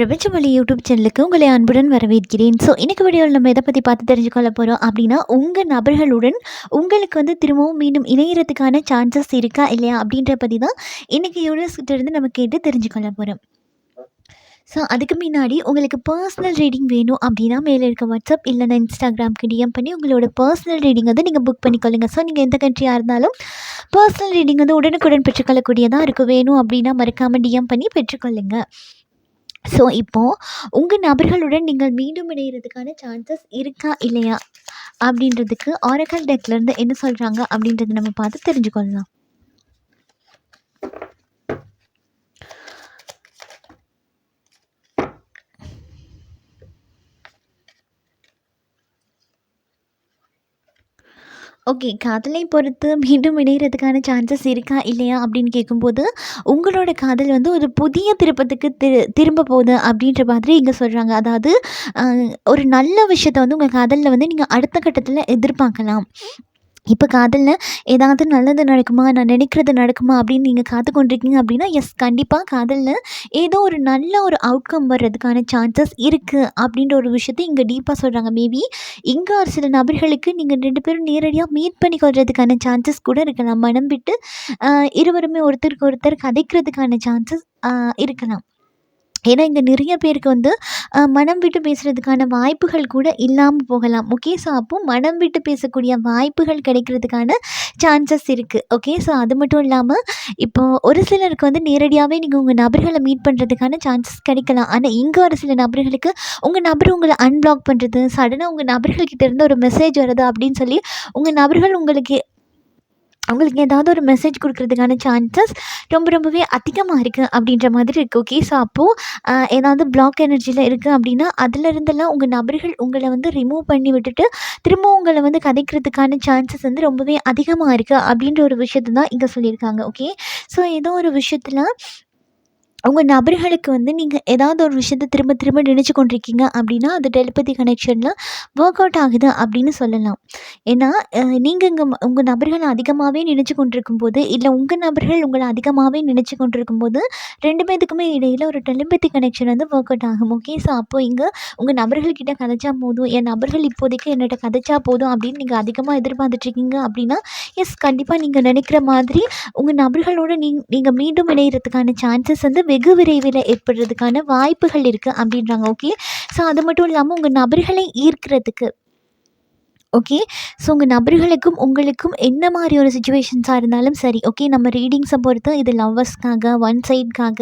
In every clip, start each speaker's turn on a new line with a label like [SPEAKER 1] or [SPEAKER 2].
[SPEAKER 1] பிரபஞ்சமொழி YouTube சேனலுக்கு உங்களை அன்புடன் வரவேற்கிறேன். ஸோ இன்றைக்கு வீடியோவில் நம்ம எதை பற்றி பார்த்து தெரிஞ்சுக்கொள்ள போகிறோம் அப்படின்னா உங்கள் நபர்களுடன் உங்களுக்கு வந்து திரும்பவும் மீண்டும் இணையறதுக்கான சான்சஸ் இருக்கா இல்லையா அப்படின்ற பற்றி தான் இன்றைக்கி யூனிவர்ஸ்கிட்டேருந்து நம்ம கேட்டு தெரிஞ்சுக்கொள்ள போகிறோம் ஸோ அதுக்கு முன்னாடி உங்களுக்கு பர்சனல் ரீடிங் வேணும் அப்படின்னா மேலே இருக்க வாட்ஸ்அப் இல்லைனா இன்ஸ்டாகிராம்க்கு டிஎம் பண்ணி உங்களோட பர்சனல் ரீடிங் வந்து நீங்கள் புக் பண்ணிக்கொள்ளுங்க. ஸோ நீங்கள் எந்த கண்ட்ரியாக இருந்தாலும் பர்சனல் ரீடிங் வந்து உடனுக்குடன் பெற்றுக்கொள்ளக்கூடியதாக இருக்கும் வேணும் அப்படின்னா மறக்காமல் டிஎம் பண்ணி பெற்றுக்கொள்ளுங்கள் ஸோ இப்போது உங்கள் நபர்களுடன் நீங்கள் மீண்டும் இணைகிறதுக்கான சான்சஸ் இருக்கா இல்லையா? அப்படின்றதுக்கு ஆரக்கல் டெக்லேருந்து என்ன சொல்கிறாங்க அப்படின்றத நம்ம பார்த்து தெரிஞ்சுக்கொள்ளலாம். ஓகே காதலை பொறுத்து மீண்டும் இணைகிறதுக்கான சான்சஸ் இருக்கா இல்லையா அப்படின்னு கேட்கும்போது உங்களோட காதல் வந்து ஒரு புதிய திருப்பத்துக்கு திரு திரும்ப போகுது அப்படின்ற மாதிரி இங்கே சொல்கிறாங்க அதாவது ஒரு நல்ல விஷயத்த வந்து உங்கள் காதலில் வந்து நீங்கள் அடுத்த கட்டத்தில் எதிர்பார்க்கலாம். இப்போ காதலில் ஏதாவது நல்லது நடக்குமா? நான் நினைக்கிறது நடக்குமா? அப்படின்னு நீங்கள் காத்து கொண்டிருக்கீங்க அப்படின்னா எஸ் கண்டிப்பாக காதலில் ஏதோ ஒரு நல்ல ஒரு அவுட்கம் வர்றதுக்கான சான்சஸ் இருக்குது அப்படின்ற ஒரு விஷயத்தை இங்கே டீப்பாக சொல்கிறாங்க மேபி இங்கே ஒரு சில நபர்களுக்கு நீங்கள் ரெண்டு பேரும் நேரடியாக மீட் பண்ணி கொள்றதுக்கான சான்சஸ் கூட இருக்கலாம். மனம் விட்டு இருவருமே ஒருத்தருக்கு ஒருத்தர் கதைக்கிறதுக்கான சான்சஸ் இருக்கலாம். ஏன்னா இங்கே நிறைய பேருக்கு வந்து மனம் விட்டு பேசுகிறதுக்கான வாய்ப்புகள் கூட இல்லாமல் போகலாம். ஓகே? ஸோ அப்போ மனம் விட்டு பேசக்கூடிய வாய்ப்புகள் கிடைக்கிறதுக்கான சான்சஸ் இருக்குது ஓகே? ஸோ அது மட்டும் இல்லாமல் இப்போது ஒரு சிலருக்கு வந்து நேரடியாகவே நீங்கள் உங்கள் நபர்களை மீட் பண்ணுறதுக்கான சான்சஸ் கிடைக்கலாம். ஆனால் இங்கே ஒரு சில நபர்களுக்கு உங்கள் நபர் உங்களை அன்பிளாக் பண்ணுறது சடனாக உங்கள் நபர்கள்கிட்ட இருந்து ஒரு மெசேஜ் வருது அப்படின்னு சொல்லி உங்கள் நபர்கள் உங்களுக்கு அவங்களுக்கு ஏதாவது ஒரு மெசேஜ் கொடுக்குறதுக்கான சான்சஸ் ரொம்ப ரொம்பவே அதிகமாக இருக்குது அப்படின்ற மாதிரி இருக்குது ஓகே ஸோ அப்போது ஏதாவது பிளாக் எனர்ஜியில் இருக்குது அப்படின்னா அதிலிருந்தெல்லாம் உங்கள் நபர்கள் உங்களை வந்து ரிமூவ் பண்ணி விட்டுட்டு திரும்ப உங்களை வந்து கதைக்கிறதுக்கான சான்சஸ் வந்து ரொம்பவே அதிகமாக இருக்குது அப்படின்ற ஒரு விஷயத்தை தான் இங்கே சொல்லியிருக்காங்க. ஓகே ஸோ ஏதோ ஒரு விஷயத்தில் உங்கள் நபர்களுக்கு வந்து நீங்கள் ஏதாவது ஒரு விஷயத்த திரும்ப திரும்ப நினச்சி கொண்டிருக்கீங்க அப்படின்னா அது டெலிபதி கனெக்ஷனில் ஒர்க் அவுட் ஆகுது அப்படின்னு சொல்லலாம். ஏன்னா நீங்கள் இங்கே உங்கள் நபர்களை அதிகமாகவே நினச்சி கொண்டிருக்கும் போது இல்லை உங்கள் நபர்கள் உங்களை அதிகமாகவே நினச்சி கொண்டிருக்கும் போது ரெண்டு பேத்துக்குமே இடையில் ஒரு டெலிபதி கனெக்ஷன் வந்து ஒர்க் அவுட் ஆகும். ஓகே ஸோ அப்போது இங்கே உங்கள் நபர்கள்கிட்ட கதைச்சா போதும் என் நபர்கள் இப்போதைக்கு என்னட்ட கதைச்சா போதும் அப்படின்னு நீங்கள் அதிகமாக எதிர்பார்த்துட்ருக்கீங்க அப்படின்னா எஸ் கண்டிப்பாக நீங்கள் நினைக்கிற மாதிரி உங்கள் நபர்களோட நீங் நீங்கள் மீண்டும் இணையிறதுக்கான சான்சஸ் வந்து வெகு விரைவில் ஏற்படுறதுக்கான வாய்ப்புகள் இருக்குது அப்படின்றாங்க ஓகே ஸோ அது மட்டும் இல்லாமல் உங்கள் நபர்களை ஈர்க்கிறதுக்கு ஓகே ஸோ உங்கள் நபர்களுக்கும் உங்களுக்கும் என்ன மாதிரி ஒரு சுச்சுவேஷன்ஸாக இருந்தாலும் சரி ஓகே நம்ம ரீடிங்ஸை பொறுத்து இது லவ்வர்ஸ்க்காக ஒன் சைட்காக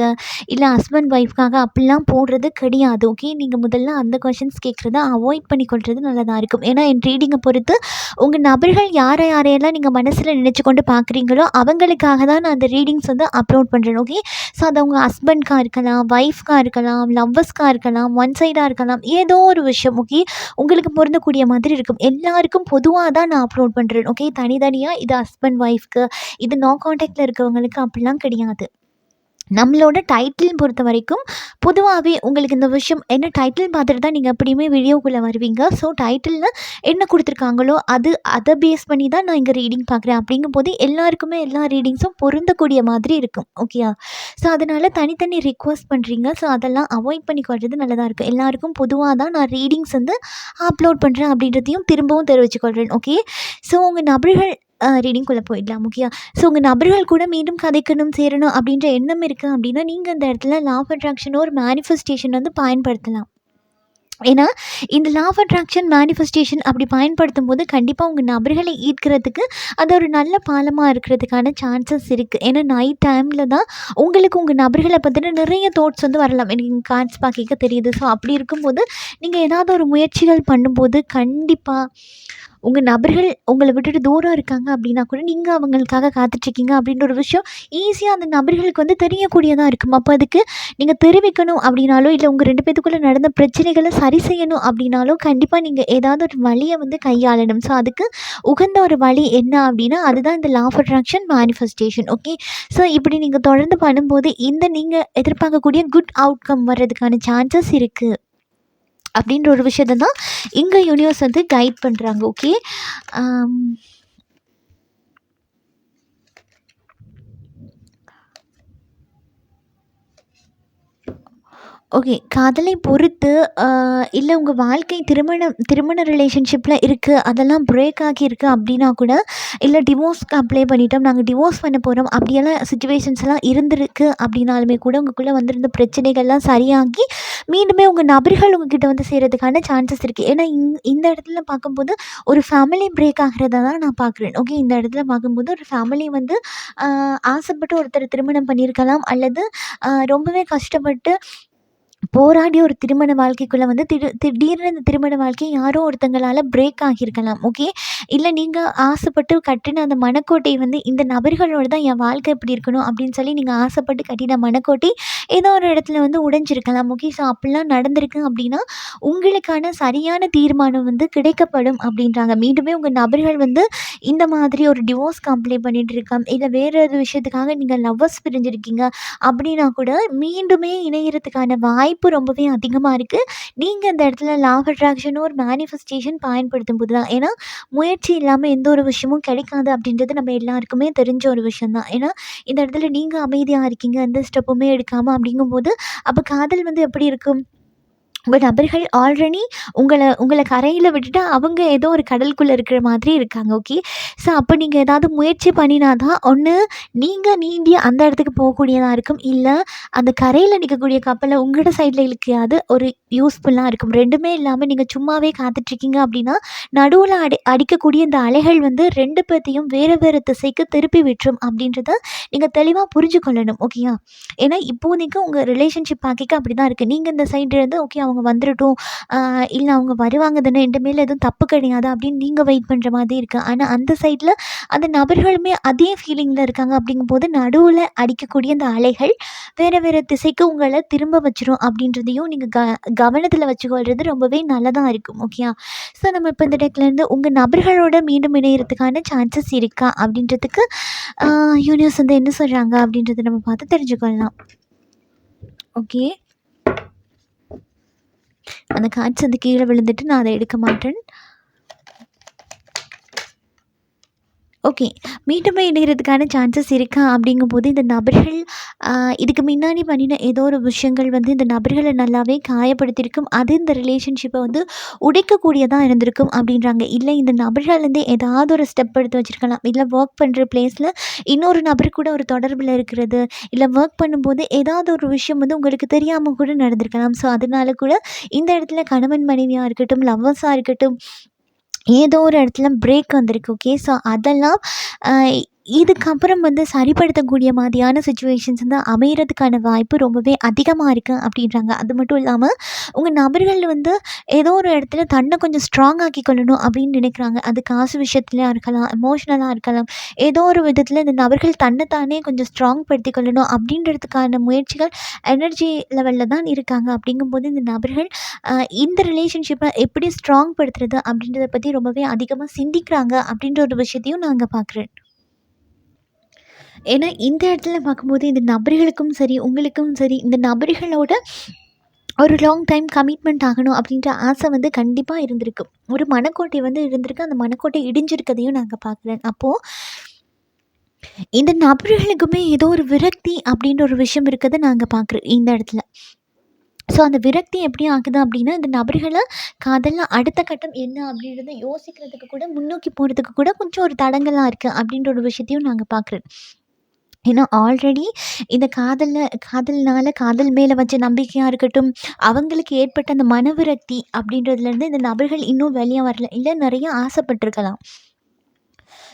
[SPEAKER 1] இல்லை ஹஸ்பண்ட் ஒய்ஃப்காக அப்படிலாம் போடுறது கிடையாது ஓகே நீங்கள் முதல்ல அந்த கொஷின்ஸ் கேட்குறத அவாய்ட் பண்ணிக்கொள்வது நல்லதாக இருக்கும். ஏன்னா என் ரீடிங்கை பொறுத்து உங்கள் நபர்கள் யாரை யாரையெல்லாம் நீங்கள் மனசில் நினச்சி கொண்டு பார்க்குறீங்களோ அவங்களுக்காக தான் நான் அந்த ரீடிங்ஸ் வந்து அப்லோட் பண்ணுறேன் ஓகே ஸோ அது உங்கள் ஹஸ்பண்ட்காக இருக்கலாம் ஒய்ஃப்காக இருக்கலாம் லவ்வர்ஸ்க்காக இருக்கலாம் ஒன் சைடாக இருக்கலாம் ஏதோ ஒரு விஷயம் ஓகே உங்களுக்கு பொருந்தக்கூடிய மாதிரி இருக்கும். எல்லா எல்லாருக்கும் பொதுவாக தான் நான் அப்லோட் பண்ணுறேன் ஓகே தனித்தனியாக இது ஹஸ்பண்ட் ஒய்ஃப்க்கு இது நோ காண்டாக்டில் இருக்கவங்களுக்கு அப்படிலாம் கிடையாது. நம்மளோட டைட்டில் பொறுத்த வரைக்கும் பொதுவாகவே உங்களுக்கு இந்த விஷயம் என்ன டைட்டில் பார்த்துட்டு தான் நீங்கள் எப்படியுமே வீடியோக்குள்ளே வருவீங்க. ஸோ டைட்டிலில் என்ன கொடுத்துருக்காங்களோ அது அதை பேஸ் பண்ணி தான் நான் இங்கே ரீடிங் பார்க்குறேன். அப்படிங்கும்போது எல்லாருக்குமே எல்லா ரீடிங்ஸும் பொருந்தக்கூடிய மாதிரி இருக்கும். ஓகேயா ஸோ அதனால் தனித்தனி ரிக்வஸ்ட் பண்ணுறீங்க ஸோ அதெல்லாம் அவாய்ட் பண்ணி கொள்வது நல்லதாக இருக்கும் எல்லாருக்கும் பொதுவாக தான் நான் ரீடிங்ஸ் வந்து அப்லோட் பண்ணுறேன் அப்படின்றதையும் திரும்பவும் தெரிவிச்சுக்கொள்கிறேன் ஓகே ஸோ உங்கள் நபர்கள் ரீடிங்குள்ளே போயிடலாம் ஓகேயா ஸோ உங்கள் நபர்கள் கூட மீண்டும் கதைக்கணும் சேரணும் அப்படின்ற எண்ணம் இருக்குது அப்படின்னா நீங்கள் இந்த இடத்துல லா ஆஃப் ஒரு மேனிஃபெஸ்டேஷன் வந்து பயன்படுத்தலாம். ஏன்னா இந்த லா ஆஃப் அட்ராக்ஷன் மேனிஃபெஸ்டேஷன் அப்படி பயன்படுத்தும் போது கண்டிப்பாக உங்கள் நபர்களை ஈர்க்கிறதுக்கு அது ஒரு நல்ல பாலமாக இருக்கிறதுக்கான சான்சஸ் இருக்குது ஏன்னா நைட் டைமில் தான் உங்களுக்கு உங்கள் நபர்களை பற்றின நிறைய தாட்ஸ் வந்து வரலாம். எனக்கு கார்ட்ஸ் பார்க்க தெரியுது. ஸோ அப்படி இருக்கும்போது நீங்கள் ஏதாவது ஒரு முயற்சிகள் பண்ணும்போது கண்டிப்பாக உங்கள் நபர்கள் உங்களை விட்டுட்டு தூரம் இருக்காங்க அப்படின்னா கூட நீங்கள் அவங்களுக்காக காத்துட்ருக்கீங்க அப்படின்ற ஒரு விஷயம் ஈஸியாக அந்த நபர்களுக்கு வந்து தெரியக்கூடியதாக இருக்கும். அப்போ அதுக்கு நீங்கள் தெரிவிக்கணும் அப்படின்னாலோ இல்லை உங்கள் ரெண்டு பேத்துக்குள்ளே நடந்த பிரச்சனைகளை சரி செய்யணும் அப்படின்னாலோ கண்டிப்பாக நீங்கள் ஏதாவது ஒரு வழியை வந்து கையாளணும். ஸோ அதுக்கு உகந்த ஒரு வழி என்ன அப்படின்னா அதுதான் இந்த law of attraction manifestation okay so இப்படி நீங்கள் தொடர்ந்து பண்ணும்போது இந்த நீங்கள் எதிர்பார்க்கக்கூடிய குட் அவுட்கம் வர்றதுக்கான சான்சஸ் இருக்குது அப்படின்ற ஒரு விஷயத்தை தான் இங்கே யூனிவர்ஸ் வந்து கைட் பண்ணுறாங்க ஓகே ஓகே. காதலை பொறுத்து இல்லை உங்கள் வாழ்க்கை திருமணம் திருமண ரிலேஷன்ஷிப்பில் இருக்குது அதெல்லாம் பிரேக் ஆகியிருக்கு அப்படின்னா கூட, இல்லை டிவோர்ஸ்க்கு அப்ளை பண்ணிட்டோம். நாங்கள் டிவோர்ஸ் பண்ண போகிறோம் அப்படியெல்லாம் சுச்சுவேஷன்ஸ்லாம் இருந்திருக்கு அப்படின்னாலுமே கூட, உங்களுக்குள்ளே வந்திருந்த பிரச்சனைகள்லாம் சரியாகி, மீண்டுமே உங்கள் நபர்கள் உங்ககிட்ட வந்து சேரதுக்கான சான்சஸ் இருக்குது ஏன்னா, இந் இந்த இடத்துல பார்க்கும்போது, ஒரு ஃபேமிலி பிரேக் ஆகிறத தான் நான் பார்க்குறேன். ஓகே. இந்த இடத்துல பார்க்கும்போது, ஒரு ஃபேமிலி வந்து ஆசைப்பட்டு ஒருத்தர் திருமணம் பண்ணியிருக்கலாம். அல்லது ரொம்பவே கஷ்டப்பட்டு போராடி ஒரு திருமண வாழ்க்கைக்குள்ளே வந்து திடு திடீர்னு இந்த திருமண வாழ்க்கை யாரோ ஒருத்தங்களால் பிரேக் ஆகியிருக்கலாம். ஓகே. இல்லை நீங்கள் ஆசைப்பட்டு கட்டின அந்த மனக்கோட்டை வந்து இந்த நபர்களோட தான் என் வாழ்க்கை இப்படி இருக்கணும் அப்படின்னு சொல்லி நீங்கள் ஆசைப்பட்டு கட்டின மனக்கோட்டை ஏதோ ஒரு இடத்துல வந்து உடைஞ்சிருக்கலாம். ஓகே. ஸோ அப்படிலாம் நடந்திருக்கு அப்படின்னா, உங்களுக்கான சரியான தீர்மானம் வந்து கிடைக்கப்படும் அப்படின்றாங்க. மீண்டுமே உங்கள் நபர்கள் வந்து இந்த மாதிரி ஒரு டிவோர்ஸ் கம்ப்ளைண்ட் பண்ணிகிட்டு இருக்கான் இல்லை வேற ஒரு விஷயத்துக்காக நீங்கள் லவ்வர்ஸ் பிரிஞ்சிருக்கீங்க அப்படின்னா கூட, மீண்டுமே இணையறதுக்கான வாய்ப்பு ரொம்பவே அதிகமாக இருக்குது நீங்கள் இந்த இடத்துல லா ஆஃப் அட்ராக்ஷனும் ஒரு மேனிஃபெஸ்டேஷன் பயன்படுத்தும் போது தான். ஏன்னா, முயற்சி இல்லாமல் எந்த ஒரு விஷயமும் கிடைக்காது அப்படின்றது நம்ம எல்லாருக்குமே தெரிஞ்ச ஒரு விஷயம்தான் ஏன்னா, இந்த இடத்துல நீங்கள் அமைதியாக இருக்கீங்க. எந்த ஸ்டெப்புமே எடுக்காமல் அப்படிங்கும்போது, அப்போ காதல் வந்து எப்படி இருக்கும்? உங்கள் நபர்கள் ஆல்ரெடி உங்களை உங்களை கரையில் விட்டுட்டு, அவங்க ஏதோ ஒரு கடலுக்குள்ளே இருக்கிற மாதிரி இருக்காங்க. ஓகே. ஸோ அப்போ நீங்கள் ஏதாவது முயற்சி பண்ணினா தான், ஒன்று நீங்கள் நீந்தி அந்த இடத்துக்கு போகக்கூடியதாக இருக்கும். இல்லை அந்த கரையில் நிற்கக்கூடிய கப்பலை உங்களோட சைடில் இழுக்கையாவது ஒரு யூஸ்ஃபுல்லாக இருக்கும். ரெண்டுமே இல்லாமல் நீங்கள் சும்மாவே காத்துட்ருக்கீங்க அப்படின்னா, நடுவில் அடி அடிக்கக்கூடிய இந்த அலைகள் வந்து ரெண்டு பேர்த்தையும் வேறு வேறு திசைக்கு திருப்பி விட்டுரும் அப்படின்றத நீங்கள் தெளிவாக புரிஞ்சு கொள்ளணும். ஓகேயா? ஏன்னா, இப்போதைக்கு உங்கள் ரிலேஷன்ஷிப் பார்க்க அப்படி தான் இருக்குது நீங்கள் இந்த சைடு இருந்து ஓகே அவங்க அவங்க வந்துடட்டும் இல்லை அவங்க வருவாங்க தானே, என்ட்ட மேலே எதுவும் தப்பு கிடையாது அப்படின்னு நீங்கள் வெயிட் பண்ணுற மாதிரி இருக்குது ஆனால் அந்த சைடில் அந்த நபர்களுமே அதே ஃபீலிங்கில் இருக்காங்க. அப்படிங்கும்போது நடுவில் அடிக்கக்கூடிய அந்த அலைகள் வேறு வேறு திசைக்கு உங்களை திரும்ப வச்சுரும் அப்படின்றதையும் நீங்கள் க கவனத்தில் வச்சுக்கொள்வது ரொம்பவே நல்லதாக இருக்கும். ஓகேயா? ஸோ நம்ம இப்போ இந்த டெக்லேருந்து உங்கள் நபர்களோட மீண்டும் இணையறதுக்கான சான்சஸ் இருக்கா? அப்படின்றதுக்கு யூனிவர்ஸ் வந்து என்ன சொல்கிறாங்க அப்படின்றத நம்ம பார்த்து தெரிஞ்சுக்கொள்ளலாம். ஓகே. அந்த கார்ட்ஸ் வந்து கீழே விழுந்துட்டு நான் அதை எடுக்க மாட்டேன். ஓகே. மீண்டுமே இணைகிறதுக்கான சான்சஸ் இருக்கா? அப்படிங்கும்போது இந்த நபர்கள் இதுக்கு முன்னாடி பண்ணின ஏதோ ஒரு விஷயங்கள் வந்து இந்த நபர்களை நல்லாவே காயப்படுத்தியிருக்கும். அது இந்த ரிலேஷன்ஷிப்பை வந்து உடைக்கக்கூடியதாக இருந்திருக்கும் அப்படின்றாங்க. இல்லை இந்த நபர்கள்லேருந்து ஏதாவது ஒரு ஸ்டெப் எடுத்து வச்சிருக்கலாம். இல்லை ஒர்க் பண்ணுற பிளேஸில் இன்னொரு நபர் கூட ஒரு தொடர்பில் இருக்கிறது. இல்லை ஒர்க் பண்ணும்போது ஏதாவது ஒரு விஷயம் வந்து உங்களுக்கு தெரியாமல் கூட நடந்திருக்கலாம். ஸோ அதனால கூட இந்த இடத்துல கணவன் மனைவியாக இருக்கட்டும், லவ்வர்ஸாக இருக்கட்டும், ஏதோ ஒரு இடத்துல பிரேக் வந்திருக்கு. ஓகே. ஸோ அதெல்லாம் இதுக்கப்புறம் வந்து சரிப்படுத்தக்கூடிய மாதிரியான சுச்சுவேஷன்ஸ் வந்து அமையிறதுக்கான வாய்ப்பு ரொம்பவே அதிகமாக இருக்குது அப்படின்றாங்க. அது மட்டும் இல்லாமல் உங்கள் நபர்கள் வந்து ஏதோ ஒரு இடத்துல தன்னை கொஞ்சம் ஸ்ட்ராங் ஆக்கி கொள்ளணும் அப்படின்னு நினைக்கிறாங்க. அது காசு விஷயத்துலையாக இருக்கலாம், எமோஷ்னலாக இருக்கலாம். ஏதோ ஒரு விதத்தில் இந்த நபர்கள் தன்னைத்தானே கொஞ்சம் ஸ்ட்ராங் படுத்திக் கொள்ளணும் அப்படின்றதுக்கான முயற்சிகள் எனர்ஜி லெவலில் தான் இருக்காங்க. அப்படிங்கும்போது இந்த நபர்கள் இந்த ரிலேஷன்ஷிப்பை எப்படி ஸ்ட்ராங் படுத்துறது அப்படின்றத பற்றி ரொம்பவே அதிகமாக சிந்திக்கிறாங்க அப்படின்ற ஒரு விஷயத்தையும் நாங்கள் பார்க்குறேன். ஏன்னா, இந்த இடத்துல பார்க்கும்போது இந்த நபர்களுக்கும் சரி, உங்களுக்கும் சரி, இந்த நபர்களோட ஒரு லாங் டைம் கமிட்மெண்ட் ஆகணும் அப்படின்ற ஆசை வந்து கண்டிப்பாக இருந்திருக்கு. ஒரு மனக்கோட்டை வந்து இருந்திருக்கு. அந்த மனக்கோட்டை இடிஞ்சிருக்கதையும் நாங்கள் பார்க்குறேன். அப்போது இந்த நபர்களுக்குமே ஏதோ ஒரு விரக்தி அப்படின்ற ஒரு விஷயம் இருக்கத நாங்கள் பார்க்குறோம் இந்த இடத்துல. ஸோ அந்த விரக்தி எப்படி ஆகுது அப்படின்னா, இந்த நபர்களை காதலில் அடுத்த கட்டம் என்ன அப்படின்றத யோசிக்கிறதுக்கு கூட, முன்னோக்கி போகிறதுக்கு கூட கொஞ்சம் ஒரு தடங்கலாக இருக்குது அப்படின்ற ஒரு விஷயத்தையும் நாங்கள் பார்க்குறோம் ஏன்னா, ஆல்ரெடி இந்த காதலில் காதல்னால காதல் மேலே வச்ச நம்பிக்கையாக இருக்கட்டும், அவங்களுக்கு ஏற்பட்ட அந்த மனவிரக்தி அப்படின்றதுலேருந்து இந்த நபர்கள் இன்னும் வெளியே வரல. இல்லை நிறைய ஆசைப்பட்டிருக்கலாம்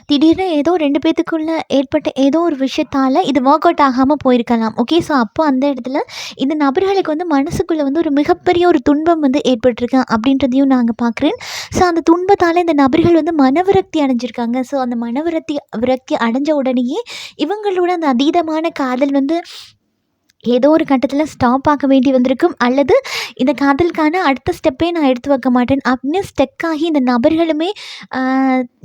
[SPEAKER 1] திடீர்னு ஏதோ ரெண்டு பேத்துக்குள்ள ஏற்பட்ட ஏதோ ஒரு விஷயத்தால இது ஒர்க் அவுட் ஆகாமல் போயிருக்கலாம். ஓகே. ஸோ அப்போ அந்த இடத்துல இந்த நபர்களுக்கு வந்து மனசுக்குள்ள வந்து ஒரு மிகப்பெரிய ஒரு துன்பம் வந்து ஏற்பட்டிருக்கு அப்படின்றதையும் நாங்கள் பார்க்குறேன். ஸோ அந்த துன்பத்தால் இந்த நபர்கள் வந்து மனவிரக்தி அடைஞ்சிருக்காங்க. ஸோ அந்த மனவிரக்தி விரக்தி அடைஞ்ச உடனேயே இவங்களோட அந்த அதீதமான காதல் வந்து ஏதோ ஒரு கட்டத்தில் ஸ்டாப் ஆக வேண்டி வந்திருக்கும். அல்லது இந்த காதலுக்கான அடுத்த ஸ்டெப்பே நான் எடுத்து வைக்க மாட்டேன் அப்படின்னு ஸ்டெக் ஆகி இந்த நபர்களுமே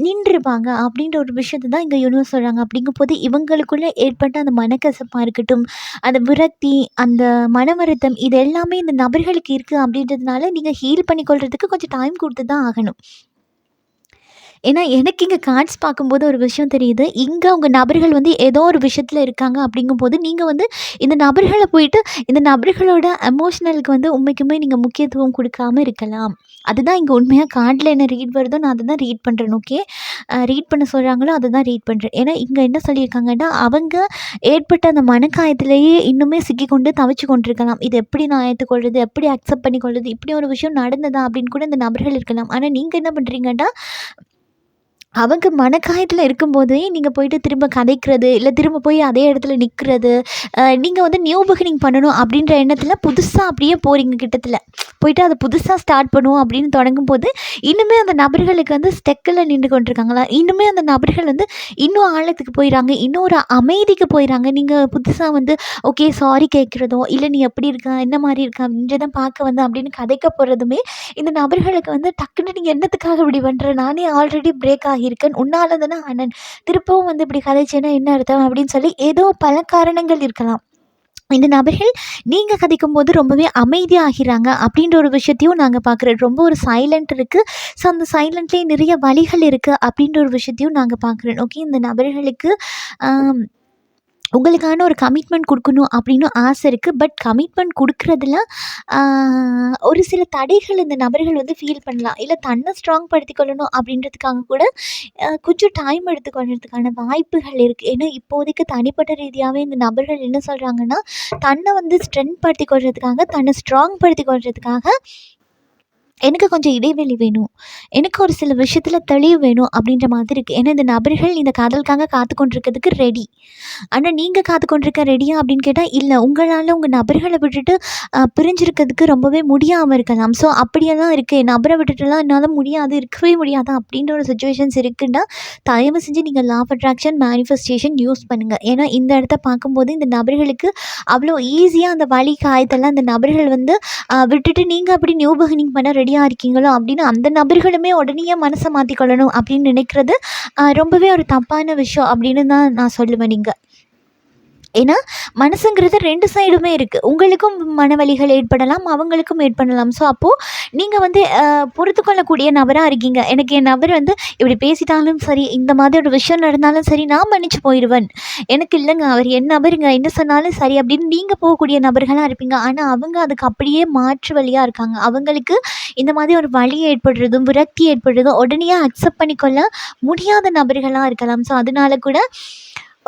[SPEAKER 1] நின்றுருப்பாங்க அப்படின்ற ஒரு விஷயத்தை தான் இங்கே யூனிவர்ஸ் சொல்றாங்க. அப்படிங்கும்போது இவங்களுக்குள்ளே ஏற்பட்ட அந்த மனக்கசப்பாக இருக்கட்டும், அந்த விரக்தி, அந்த மன வருத்தம் இது எல்லாமே இந்த நபர்களுக்கு இருக்குது அப்படின்றதுனால நீங்கள் ஹீல் பண்ணிக்கொள்கிறதுக்கு கொஞ்சம் டைம் கொடுத்து தான் ஆகணும். ஏன்னா எனக்கு இங்கே கார்ட்ஸ் பார்க்கும்போது ஒரு விஷயம் தெரியுது. இங்கே உங்கள் நபர்கள் வந்து ஏதோ ஒரு விஷயத்தில் இருக்காங்க அப்படிங்கும்போது நீங்கள் வந்து இந்த நபர்களை போயிட்டு இந்த நபர்களோட எமோஷ்னலுக்கு வந்து உண்மைக்குமே நீங்கள் முக்கியத்துவம் கொடுக்காம இருக்கலாம். அதுதான் இங்கே உண்மையாக கார்டில் என்ன ரீட் வருதோ நான் அதை தான் ரீட் பண்ணுறேன் ஓகே ரீட் பண்ண சொல்கிறாங்களோ அதை தான் ரீட் பண்ணுறேன் ஏன்னா இங்கே என்ன சொல்லியிருக்காங்கன்னா அவங்க ஏற்பட்ட அந்த மனக்காயத்திலேயே இன்னுமே சிக்கிக்கொண்டு தவிச்சு கொண்டிருக்கலாம். இது எப்படி நான் ஏற்றுக்கொள்வது எப்படி அக்செப்ட் பண்ணிக்கொள்வது இப்படி ஒரு விஷயம் நடந்ததா அப்படின்னு கூட இந்த நபர்கள் இருக்கலாம். ஆனால் நீங்கள் என்ன பண்ணுறீங்கன்னா அவங்க மனக்காயத்தில் இருக்கும்போதே நீங்கள் போயிட்டு திரும்ப கதைக்கிறது இல்லை திரும்ப போய் அதே இடத்துல நிற்கிறது நீங்கள் வந்து நியூ பிகினிங் பண்ணணும் அப்படின்ற எண்ணத்தில் புதுசாக அப்படியே போகிறீங்க கிட்டத்தில் போயிட்டு அதை புதுசாக ஸ்டார்ட் பண்ணுவோம் அப்படின்னு தொடங்கும் போது இன்னுமே அந்த நபர்களுக்கு வந்து ஸ்டெக்கில் நின்று கொண்டிருக்காங்களா? இன்னுமே அந்த நபர்கள் வந்து இன்னும் ஆழத்துக்கு போயிடறாங்க இன்னும் ஒரு அமைதிக்கு போயிடறாங்க நீங்கள் புதுசாக வந்து ஓகே சாரி கேட்குறதோ இல்லை நீ எப்படி இருக்க என்ன மாதிரி இருக்க? அப்படின்றத பார்க்க வந்து அப்படின்னு கதைக்க போகிறதுமே இந்த நபர்களுக்கு வந்து டக்குன்னு நீங்கள் என்னத்துக்காக இப்படி பண்ணுற நானே ஆல்ரெடி பிரேக் ஆகியிருக்கேன் உன்னால தானே அண்ணன். திருப்பவும் வந்து இப்படி கதைச்சேன்னா என்ன அர்த்தம்? அப்படின்னு சொல்லி ஏதோ பல காரணங்கள் இருக்கலாம். இந்த நபர்கள் நீங்கள் கதைக்கும் போது ரொம்பவே அமைதியாகிறாங்க அப்படின்ற ஒரு விஷயத்தையும் நாங்கள் பார்க்குறோம். ரொம்ப ஒரு சைலண்ட் இருக்குது ஸோ அந்த சைலண்ட்லேயே நிறைய வழிகள் இருக்குது அப்படின்ற ஒரு விஷயத்தையும் நாங்கள் பார்க்குறோம். ஓகே இந்த நபர்களுக்கு உங்களுக்கான ஒரு கமிட்மெண்ட் கொடுக்கணும் அப்படின்னு ஆசை இருக்குது பட் கமிட்மெண்ட் கொடுக்குறதுல ஒரு சில தடைகள் இந்த நபர்கள் வந்து ஃபீல் பண்ணலாம். இல்லை தன்னை ஸ்ட்ராங் படுத்திக்கொள்ளணும் அப்படின்றதுக்காக கூட கொஞ்சம் டைம் எடுத்துக்கொள்றதுக்கான வாய்ப்புகள் இருக்குது ஏன்னா இப்போதைக்கு தனிப்பட்ட ரீதியாகவே இந்த நபர்கள் என்ன சொல்கிறாங்கன்னா தன்னை வந்து ஸ்ட்ரென்த் படுத்திக்கொள்றதுக்காக தன்னை ஸ்ட்ராங் படுத்திக்கொள்றதுக்காக எனக்கு கொஞ்சம் இடைவெளி வேணும். எனக்கு ஒரு சில விஷயத்தில் தெளிவு வேணும் அப்படின்ற மாதிரி இருக்குது ஏன்னா இந்த நபர்கள் இந்த காதலுக்காக காத்து கொண்டிருக்கிறதுக்கு ரெடி ஆனால் நீங்கள் காத்து கொண்டிருக்க ரெடியா அப்படின்னு கேட்டால் இல்லை. உங்களால் உங்கள் நபர்களை விட்டுட்டு பிரிஞ்சிருக்கிறதுக்கு ரொம்பவே முடியாமல் இருக்கலாம். ஸோ அப்படியெல்லாம் இருக்குது நபரை விட்டுட்டுலாம் என்னால் முடியாது இருக்கவே முடியாது அப்படின்ற ஒரு சுச்சுவேஷன்ஸ் இருக்குன்னா தயவு செஞ்சு நீங்கள் law of attraction manifestation use பண்ணுங்கள் ஏன்னா இந்த இடத்த பார்க்கும்போது இந்த நபர்களுக்கு அவ்வளோ ஈஸியாக அந்த வழி காயத்தெல்லாம் அந்த நபர்கள் வந்து விட்டுட்டு நீங்கள் அப்படி நியூ பிகினிங் பண்ண ரெடியாக இருக்கீங்களோ அப்படின்னு அந்த நபர்களுமே உடனே மனசை மாற்றிக்கொள்ளணும் அப்படின்னு நினைக்கிறது ரொம்பவே ஒரு தப்பான விஷயம் அப்படின்னு தான் நான் சொல்லுவேன் நீங்கள் ஏன்னா மனசுங்கிறது ரெண்டு சைடுமே இருக்குது உங்களுக்கும் மனவலிகள் ஏற்படலாம் அவங்களுக்கும் ஏற்படலாம். ஸோ அப்போது நீங்கள் வந்து பொறுத்து கொள்ளக்கூடிய நபராக இருக்கீங்க. எனக்கு என் நபர் வந்து இப்படி பேசிட்டாலும் சரி இந்த மாதிரி ஒரு விஷயம் நடந்தாலும் சரி நான் மன்னிச்சு போயிடுவேன் எனக்கு இல்லைங்க. அவர் என் நபருங்க. என்ன சொன்னாலும் சரி அப்படின்னு நீங்கள் போகக்கூடிய நபர்களாக இருப்பீங்க. ஆனால் அவங்க அதுக்கு அப்படியே மாற்று வழியாக இருக்காங்க. அவங்களுக்கு இந்த மாதிரி ஒரு வலி ஏற்படுறதும் விரக்தி ஏற்படுறதும் உடனே அக்செப்ட் பண்ணிக்கொள்ள முடியாத நபர்களாக இருக்கலாம். ஸோ அதனால கூட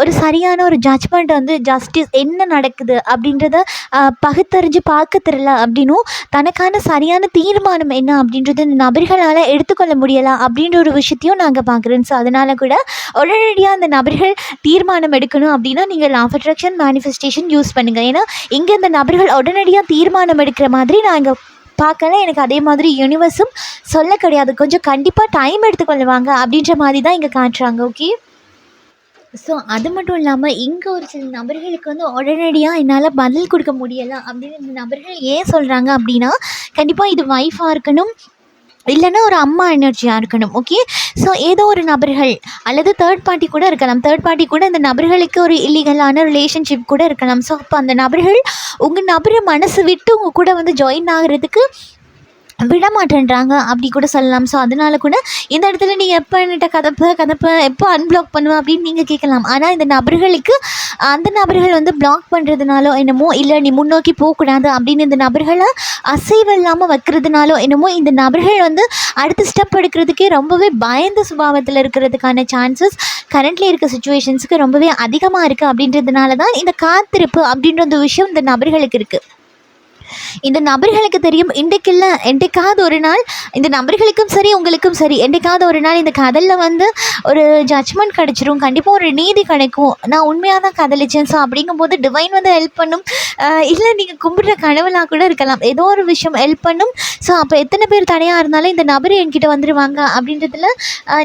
[SPEAKER 1] ஒரு சரியான ஒரு ஜட்ஜ்மெண்ட் வந்து ஜஸ்டிஸ் என்ன நடக்குது அப்படின்றத பகுத்தறிஞ்சு பார்க்க தெரியல அப்படின்னும் தனக்கான சரியான தீர்மானம் என்ன அப்படின்றது இந்த நபர்களால் எடுத்துக்கொள்ள முடியலாம் அப்படின்ற ஒரு விஷயத்தையும் நாங்கள் பார்க்குறோம் ஸோ அதனால் கூட உடனடியாக அந்த நபர்கள் தீர்மானம் எடுக்கணும் அப்படின்னா நீங்கள் law of attraction manifestation use பண்ணுங்கள் ஏன்னா இங்கே இந்த நபர்கள் உடனடியாக தீர்மானம் எடுக்கிற மாதிரி நான் இங்கே பார்க்கல. எனக்கு அதே மாதிரி யூனிவர்ஸும் சொல்ல கிடையாது. கொஞ்சம் கண்டிப்பாக டைம் எடுத்துக்கொள்ளுவாங்க அப்படின்ற மாதிரி தான் இங்கே காட்டுறாங்க. ஓகே ஸோ அது மட்டும் இல்லாமல் இங்கே ஒரு சில நபர்களுக்கு வந்து உடனடியாக என்னால் பதில் கொடுக்க முடியலை அப்படின்னு இந்த நபர்கள் ஏன் சொல்கிறாங்க அப்படின்னா கண்டிப்பாக இது ஒய்ஃபாக இருக்கணும் இல்லைன்னா ஒரு அம்மா எனர்ஜியாக இருக்கணும் ஓகே ஸோ ஏதோ ஒரு நபர்கள் அல்லது தேர்ட் பார்ட்டி கூட இருக்கலாம். தேர்ட் பார்ட்டி கூட இந்த நபர்களுக்கு ஒரு இல்லீகலான ரிலேஷன்ஷிப் கூட இருக்கலாம். ஸோ அப்போ அந்த நபர்கள் உங்கள் நபரை மனசு விட்டு உங்கள் கூட வந்து ஜாயின் ஆகிறதுக்கு விடமாட்டேன்றாங்க. அப்படி கூட சொல்லலாம். ஸோ அதனால கூட இந்த இடத்துல நீ எப்போ என்கிட்ட கதப்ப கதப்ப எப்போ அன்பிளாக் பண்ணுவேன் அப்படின்னு நீங்கள் கேட்கலாம். ஆனால் இந்த நபர்களுக்கு அந்த நபர்கள் வந்து பிளாக் பண்ணுறதுனாலோ என்னமோ இல்லை நீ முன்னோக்கி போகக்கூடாது அப்படின்னு இந்த நபர்களை அசைவு இல்லாமல் வைக்கிறதுனாலோ என்னமோ இந்த நபர்கள் வந்து அடுத்த ஸ்டெப் எடுக்கிறதுக்கே ரொம்பவே பயந்த சுபாவத்தில் இருக்கிறதுக்கான சான்சஸ் கரண்ட்லி இருக்க சுச்சுவேஷன்ஸுக்கு ரொம்பவே அதிகமாக இருக்குது அப்படின்றதுனால தான் இந்த காத்திருப்பு அப்படின்ற ஒரு விஷயம் இந்த நபர்களுக்கு இருக்குது இந்த நபர்களுக்கு தெரியும் இன்றைக்கில்ல என்றைக்காவது ஒரு நாள் இந்த நபர்களுக்கும் சரி உங்களுக்கும் சரி என்றைக்காவது ஒரு நாள் இந்த கதலில் வந்து ஒரு ஜட்ஜ்மெண்ட் கிடச்சிரும் கண்டிப்பாக ஒரு நீதி கிடைக்கும். நான் உண்மையாக தான் கதலிச்சேன் ஸோ அப்படிங்கும்போது டிவைன் வந்து ஹெல்ப் பண்ணும். இல்லை நீங்கள் கும்பிட்ற கனவுலாம் கூட இருக்கலாம். ஏதோ ஒரு விஷயம் ஹெல்ப் பண்ணும். ஸோ அப்போ எத்தனை பேர் தடையாக இருந்தாலும் இந்த நபர் என்கிட்ட வந்துடுவாங்க அப்படின்றதுல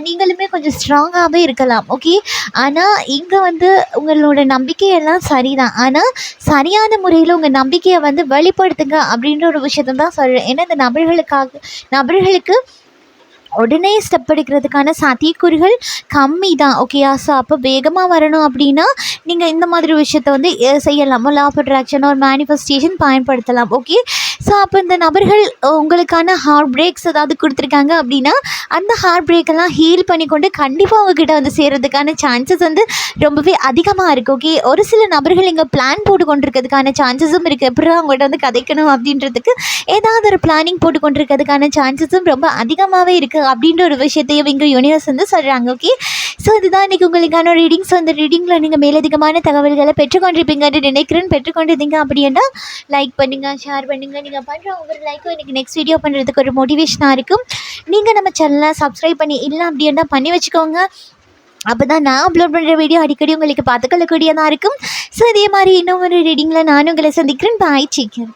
[SPEAKER 1] நீங்களுமே கொஞ்சம் ஸ்ட்ராங்காகவே இருக்கலாம் ஓகே ஆனால் இங்கே வந்து உங்களோட நம்பிக்கையெல்லாம் சரிதான். ஆனால் சரியான முறையில் உங்கள் நம்பிக்கையை வந்து வெளிப்படுத்துங்க அப்படின்ற ஒரு விஷயத்தை தான் சொல்கிறேன் ஏன்னா இந்த நபர்களுக்காக நபர்களுக்கு உடனே ஸ்டெப் எடுக்கிறதுக்கான சாத்தியக்கூறுகள் கம்மி தான் ஓகேயா ஸோ அப்போ வேகமாக வரணும் அப்படின்னா நீங்கள் இந்த மாதிரி விஷயத்த வந்து செய்யலாம். லா ஆஃப் அட்ராக்ஷன் ஒரு மேனிஃபெஸ்டேஷன் பயன்படுத்தலாம். ஓகே ஸோ அப்போ இந்த நபர்கள் உங்களுக்கான ஹார்ட் பிரேக்ஸ் ஏதாவது கொடுத்துருக்காங்க அப்படின்னா அந்த ஹார்ட் பிரேக்கெல்லாம் ஹீல் பண்ணி கொண்டு கண்டிப்பாக உங்ககிட்ட வந்து சேர்கிறதுக்கான சான்சஸ் வந்து ரொம்பவே அதிகமாக இருக்குது ஓகே ஒரு சில நபர்கள் இங்கே பிளான் போட்டு கொண்டிருக்கிறதுக்கான சான்சஸும் இருக்குது எப்படி அவங்கள்ட்ட வந்து கதைக்கணும் அப்படின்றதுக்கு ஏதாவது ஒரு பிளானிங் போட்டு கொண்டிருக்கிறதுக்கான சான்சஸும் ரொம்ப அதிகமாகவே இருக்குது அப்படின்ற ஒரு விஷயத்தையும் இங்கே யூனிவர்ஸ் வந்து சொல்கிறாங்க ஓகே ஸோ இதுதான் இன்றைக்கி உங்களுக்கான ரீடிங் ஸோ ரீடிங்கில் நீங்கள் மேலதிகமான தகவல்களை பெற்றுக்கொண்டிருப்பீங்கன்னு நினைக்கிறேன். பெற்றுக்கொண்டிருந்தீங்க அப்படின்னா லைக் பண்ணுங்கள் ஷேர் பண்ணுங்கள் நீங்கள் பண்ணுற ஒவ்வொரு லைக்கும் எனக்கு நெக்ஸ்ட் வீடியோ பண்ணுறதுக்கு ஒரு மோட்டிவேஷனாக இருக்கும். நீங்கள் நம்ம சேனலை சப்ஸ்கிரைப் பண்ணி இல்லை அப்படின்னா பண்ணி வச்சுக்கோங்க. அப்போ தான் நான் அப்லோட் பண்ணுற வீடியோ அடிக்கடி உங்களுக்கு பார்த்துக்கொள்ளக்கூடியதாக இருக்கும். ஸோ இதே மாதிரி இன்னும் ஒரு ரீடிங்கில் நானும் உங்களை சந்திக்கிறேன். பாய் சீக்கிரம்